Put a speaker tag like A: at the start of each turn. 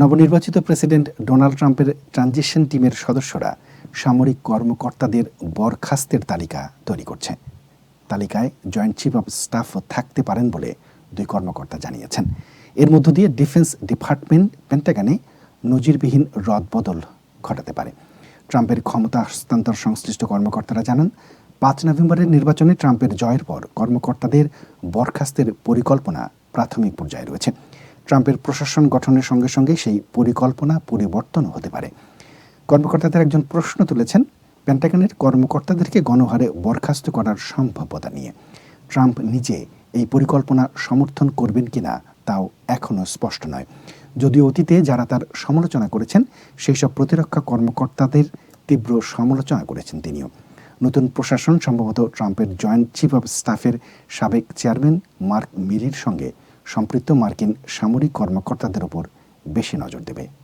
A: নবনির্বাচিত president Donald ট্রাম্পের transition টিমের সদস্যরা সামরিক কর্মকর্তাদের বরখাস্তের তালিকা তৈরি করছে। তালিকায় জয়েন্ট চিফ অব স্টাফও থাকতে পারেন বলে দুই কর্মকর্তা জানিয়েছেন। এর মধ্য দিয়ে ডিফেন্স ডিপার্টমেন্ট পেন্টাগানে নজিরবিহীন রদবদল ঘটাতে পারে। ট্রাম্পের ক্ষমতা হস্তান্তর সংশ্লিষ্ট কর্মকর্তারা জানান, পাঁচ নভেম্বরের নির্বাচনে ট্রাম্পের জয়ের পর কর্মকর্তাদের বরখাস্তের পরিকল্পনা প্রাথমিক পর্যায়ে রয়েছে। ট্রাম্পের প্রশাসন গঠনের সঙ্গে সঙ্গে সেই পরিকল্পনা পরিবর্তন হতে পারে। কর্মকর্তাদের একজন প্রশ্ন তুলেছেন, পেন্টাগনের কর্মকর্তাদেরকে গণহারে বরখাস্ত করার সম্ভাব্যতা নিয়ে। ট্রাম্প নিজে এই পরিকল্পনা সমর্থন করবেন কিনা তাও এখনও স্পষ্ট নয়। যদিও অতীতে যারা তার সমালোচনা করেছেন, সেই সব প্রতিরক্ষা কর্মকর্তাদের তীব্র সমালোচনা করেছেন তিনিও। নতুন প্রশাসন সম্ভবত ট্রাম্পের জয়েন্ট চিফ অব স্টাফের সাবেক চেয়ারম্যান মার্ক মিরির সঙ্গে সম্পৃক্ত মার্কিন সামরিক কর্মকর্তাদের উপর বেশি নজর দেবে।